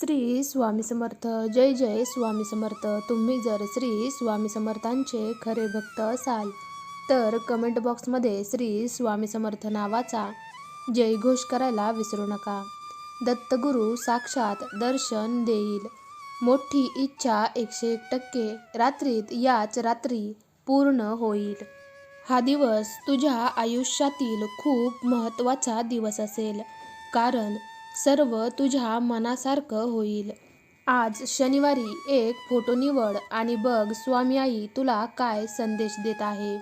श्री स्वामी समर्थ जय जय स्वामी समर्थ. तुम्ही जर श्री स्वामी समर्थांचे खरे भक्त असाल तर कमेंट बॉक्समध्ये श्री स्वामी समर्थ नावाचा जयघोष करायला विसरू नका. दत्तगुरू साक्षात दर्शन देईल. मोठी इच्छा एकशे एक टक्के. रात्रीत याच रात्री पूर्ण होईल. हा दिवस तुझ्या आयुष्यातील खूप महत्त्वाचा दिवस असेल. कारण सर्व तुझ्या मनासारखं होईल. आज शनिवारी एक फोटो निवड आणि बघ स्वामी आई तुला काय संदेश देत आहे.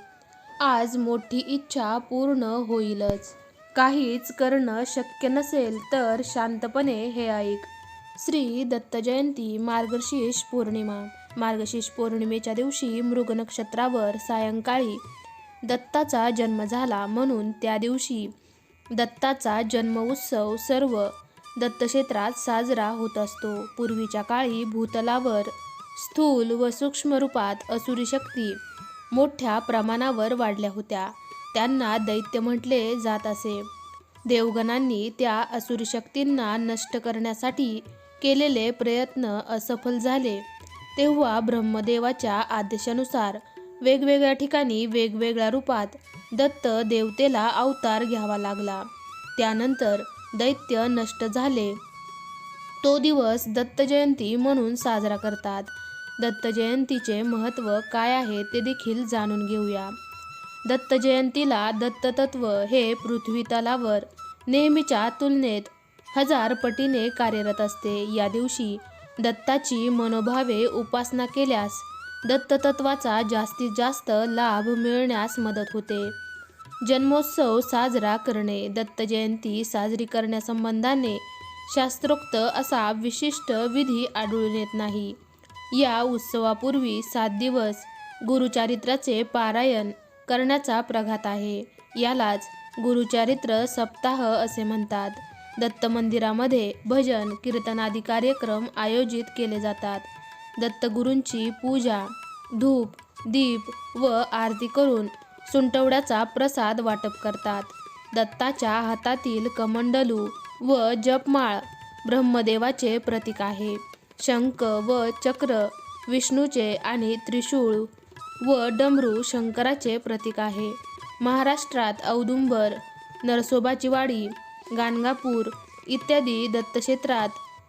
आज मोठी इच्छा पूर्ण होईलच. काहीच करणं शक्य नसेल तर शांतपणे हे ऐक. श्री दत्त जयंती मार्गशीर्ष पौर्णिमा. मार्गशीर्ष पौर्णिमेच्या दिवशी मृग नक्षत्रावर सायंकाळी दत्ताचा जन्म झाला म्हणून त्या दिवशी दत्ताचा जन्म उत्सव सर्व दत्तक्षेत्रात साजरा होत असतो. पूर्वीच्या काळी भूतलावर स्थूल व सूक्ष्म रूपात असुरी शक्ती मोठ्या प्रमाणावर वाढल्या होत्या. त्यांना दैत्य म्हटले जात असे. देवगणांनी त्या असुरी शक्तींना नष्ट करण्यासाठी केलेले प्रयत्न असफल झाले. तेव्हा ब्रह्मदेवाच्या आदेशानुसार वेगवेगळ्या ठिकाणी वेगवेगळ्या रूपात दत्त देवतेला अवतार घ्यावा लागला. त्यानंतर दैत्य नष्ट झाले. तो दिवस दत्त जयंती म्हणून साजरा करतात. दत्त जयंतीचे महत्त्व काय आहे ते देखील जाणून घेऊया. दत्त जयंतीला दत्ततत्व हे पृथ्वी तलावर नेहमीच्या तुलनेत हजार पटीने कार्यरत असते. या दिवशी दत्ताची मनोभावे उपासना केल्यास दत्ततत्वाचा जास्तीत जास्त लाभ मिळण्यास मदत होते. जन्मोत्सव साजरा करणे दत्त जयंती साजरी करण्यासंबंधाने शास्त्रोक्त असा विशिष्ट विधी आढळून येत नाही. या उत्सवापूर्वी सात दिवस गुरुचारित्राचे पारायण करण्याचा प्रघात आहे. यालाच गुरुचारित्र सप्ताह असे म्हणतात. दत्त मंदिरामध्ये भजन कीर्तनादी कार्यक्रम आयोजित केले जातात. दत्तगुरूंची पूजा धूप दीप व आरती करून सुंटवड्याचा प्रसाद वाटप करतात. दत्ताच्या हातातील कमंडलू व जपमाळ ब्रह्मदेवाचे प्रतीक आहे. शंख व चक्र विष्णूचे आणि त्रिशूळ व डमरू शंकराचे प्रतीक आहे. महाराष्ट्रात औदुंबर नरसोबाची वाडी गाणगापूर इत्यादी दत्तक्षेत्रात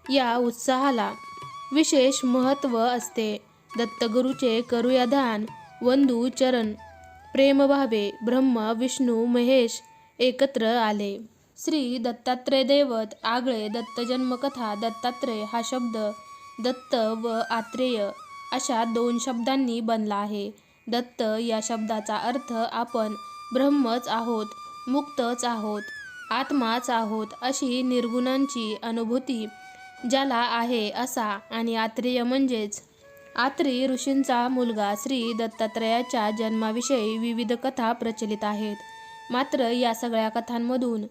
या उत्साहाला विशेष महत्त्व असते. दत्तगुरूचे करूया ध्यान वंदू चरण प्रेमभावे ब्रह्म विष्णू महेश एकत्र आले. श्री दत्तात्रय दैवत आगळे दत्त जन्मकथा दत्तात्रय हा शब्द दत्त व आत्रेय अशा दोन शब्दांनी बनला आहे. दत्त या शब्दाचा अर्थ आपण ब्रह्मच आहोत मुक्तच आहोत आत्माच आहोत अशी निर्गुणांची अनुभूती ज्याला आहे असा आणि आत्रेय म्हणजेच आत्री ऋषींचा मुलगा श्री दत्तात्रयाच्या जन्माविषयी विविध कथा प्रचलित आहेत. मात्र या सगळ्या कथांमधून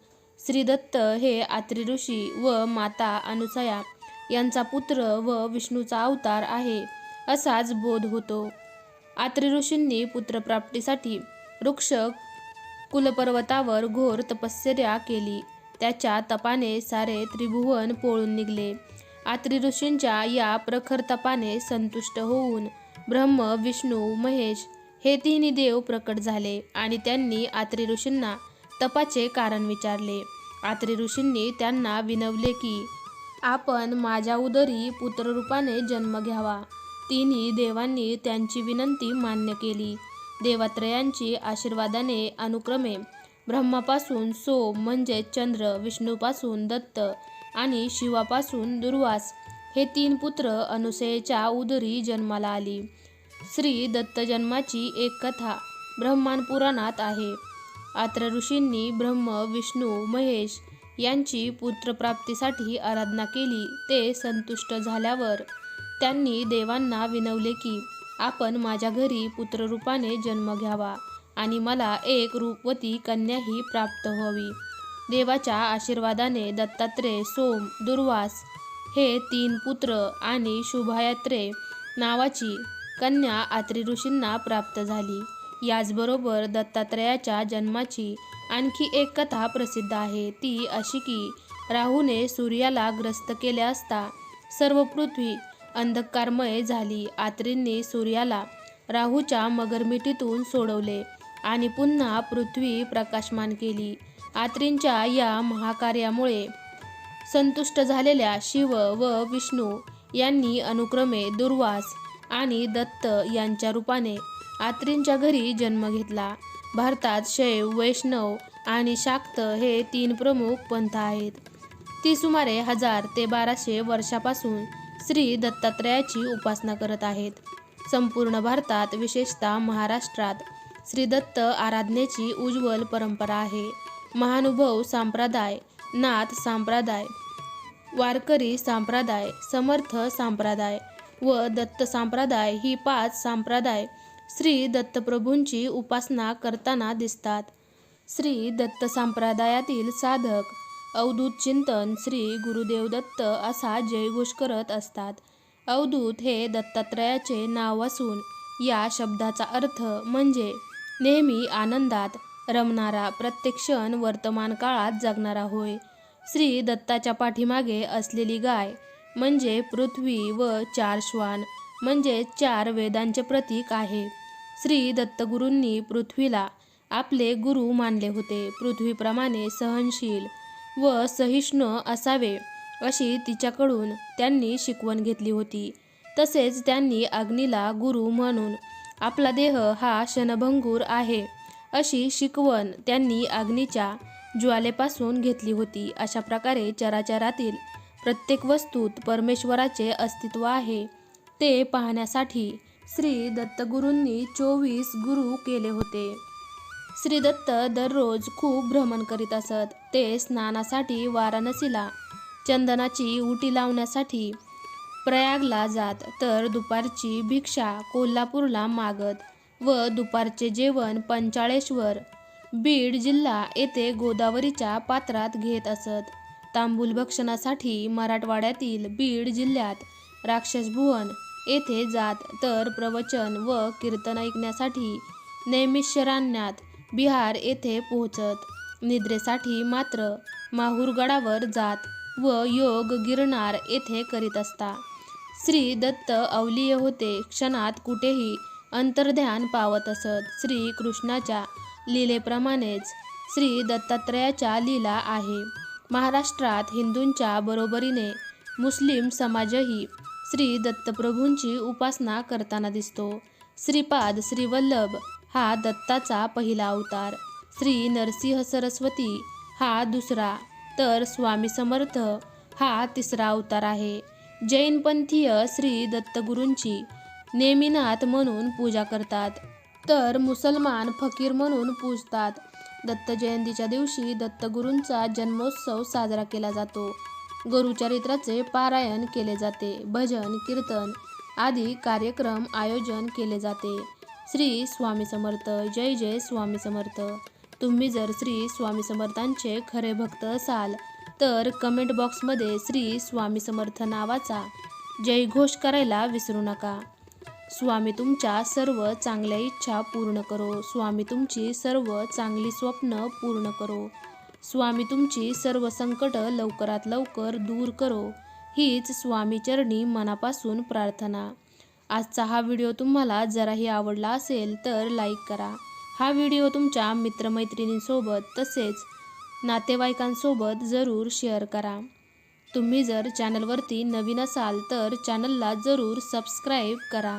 श्रीदत्त हे आत्री ऋषी व माता अनुसया यांचा पुत्र व विष्णूचा अवतार आहे असाच बोध होतो. आत्री ऋषींनी पुत्रप्राप्तीसाठी वृक्ष कुलपर्वतावर घोर तपश्चर्या केली. त्याच्या तपाने सारे त्रिभुवन पोळून निघले. आत्री ऋषींच्या या प्रखर तपाने संतुष्ट होऊन ब्रह्म विष्णू महेश हे तिन्ही देव प्रकट झाले आणि त्यांनी आत्री ऋषींना तपाचे कारण विचारले. आत्री ऋषींनी त्यांना विनवले की आपण माझ्या उदरी पुत्ररूपाने जन्म घ्यावा. तिन्ही देवांनी त्यांची विनंती मान्य केली. देवात्रयांची आशीर्वादाने अनुक्रमे ब्रह्मापासून सोम म्हणजे चंद्र विष्णूपासून दत्त आणि शिवापासून दुर्वास हे तीन पुत्र अनुसयेच्या उदरी जन्माला आली. श्री दत्त जन्माची एक कथा ब्रह्मान पुराणात आहे. आत्र ऋषींनी ब्रह्म विष्णू महेश यांची पुत्रप्राप्तीसाठी आराधना केली. ते संतुष्ट झाल्यावर त्यांनी देवांना विनवले की आपण माझ्या घरी पुत्ररूपाने जन्म घ्यावा आणि मला एक रूपवती कन्याही प्राप्त व्हावी. देवाच्या आशीर्वादाने दत्तात्रय सोम दुर्वास हे तीन पुत्र आणि शुभायात्रे नावाची कन्या आत्री ऋषींना प्राप्त झाली. याचबरोबर दत्तात्रयाच्या जन्माची आणखी एक कथा प्रसिद्ध आहे. ती अशी की राहूने सूर्याला ग्रस्त केले असता सर्व पृथ्वी अंधकारमय झाली. आत्रींनी सूर्याला राहूच्या मगरमिठीतून सोडवले आणि पुन्हा पृथ्वी प्रकाशमान केली. आत्रींच्या या महाकार्यामुळे संतुष्ट झालेल्या शिव व विष्णू यांनी अनुक्रमे दुर्वास आणि दत्त यांच्या रूपाने आत्रींच्या घरी जन्म घेतला. भारतात शैव वैष्णव आणि शाक्त हे तीन प्रमुख पंथ आहेत. ती सुमारे हजार ते बाराशे वर्षापासून श्री दत्तात्रयाची उपासना करत आहेत. संपूर्ण भारतात विशेषतः महाराष्ट्रात श्री दत्त आराधनेची उज्ज्वल परंपरा आहे. महानुभव संप्रदाय नाथ संप्रदाय वारकरी संप्रदाय समर्थ संप्रदाय व दत्त संप्रदाय ही पाच संप्रदाय श्री दत्तप्रभूंची उपासना करताना दिसतात. श्री दत्त संप्रदायातील साधक अवधूत चिंतन श्री गुरुदेव दत्त असा जयघोष करत असतात. अवधूत हे दत्तात्रयाचे नाव असून या शब्दाचा अर्थ म्हणजे नेहमी आनंदात रमणारा प्रत्येक क्षण वर्तमान काळात जगणारा होय. श्री दत्ताच्या पाठीमागे असलेली गाय म्हणजे पृथ्वी व चार श्वान म्हणजे चार वेदांचे प्रतीक आहे. श्री दत्तगुरूंनी पृथ्वीला आपले गुरु मानले होते. पृथ्वीप्रमाणे सहनशील व सहिष्णू असावे अशी तिच्याकडून त्यांनी शिकवण घेतली होती. तसेच त्यांनी अग्नीला गुरु म्हणून आपला देह हा क्षणभंगूर आहे. अशी शिकवण त्यांनी अग्नीच्या ज्वालेपासून घेतली होती. अशा प्रकारे चराचरातील प्रत्येक वस्तूत परमेश्वराचे अस्तित्व आहे. ते पाहण्यासाठी श्री दत्तगुरूंनी चोवीस गुरु केले होते. श्री दत्त दररोज खूप भ्रमण करीत असत. ते स्नानासाठी वाराणसीला चंदनाची उटी लावण्यासाठी प्रयागला जात तर दुपारची भिक्षा कोल्हापूरला मागत व दुपारचे जेवण पंचाळेश्वर बीड जिल्हा येथे गोदावरीच्या पात्रात घेत असत. तांबूल भक्षणासाठी मराठवाड्यातील बीड जिल्ह्यात राक्षसभुवन येथे जात तर प्रवचन व कीर्तन ऐकण्यासाठी नैमिषारण्यात बिहार येथे पोहोचत. निद्रेसाठी मात्र माहूरगडावर जात व योग गिरनार येथे करीत असता. श्री दत्त अवलीय होते. क्षणात कुठेही अंतर्ध्यान पावत असत. श्री कृष्णाच्या लीलेप्रमाणेच श्री दत्तात्रयाच्या लीला आहे. महाराष्ट्रात हिंदूंच्या बरोबरीने मुस्लिम समाजही श्री दत्तप्रभूंची उपासना करताना दिसतो. श्रीपाद श्रीवल्लभ हा दत्ताचा पहिला अवतार. श्री नरसिंह सरस्वती हा दुसरा तर स्वामी समर्थ हा तिसरा अवतार आहे. जैनपंथीय श्री दत्तगुरूंची नेमिनाथ म्हणून पूजा करतात. तर मुसलमान फकीर म्हणून पूजतात. दत्त जयंतीच्या दिवशी दत्तगुरूंचा जन्मोत्सव साजरा केला जातो. गुरुचरित्राचे पारायण केले जाते. भजन कीर्तन आदी कार्यक्रम आयोजन केले जाते. श्री स्वामी समर्थ जय जय स्वामी समर्थ. तुम्ही जर श्री स्वामी समर्थांचे खरे भक्त असाल तर कमेंट बॉक्समध्ये श्री स्वामी समर्थ नावाचा जयघोष करायला विसरू नका. स्वामी तुमच्या सर्व चांगल्या इच्छा पूर्ण करो. स्वामी तुमची सर्व चांगली स्वप्न पूर्ण करो. स्वामी तुमची सर्व संकट लवकरात लवकर दूर करो. हीच स्वामी चरणी मनापासून प्रार्थना. आजचा हा व्हिडिओ तुम्हाला जराही आवडला असेल तर लाईक करा. हा व्हिडिओ तुमच्या मित्रमैत्रिणींसोबत तसेच नातेवाईकांसोबत जरूर शेअर करा. तुम्ही जर चॅनलवरती नवीन असाल तर चॅनलला जरूर सबस्क्राईब करा.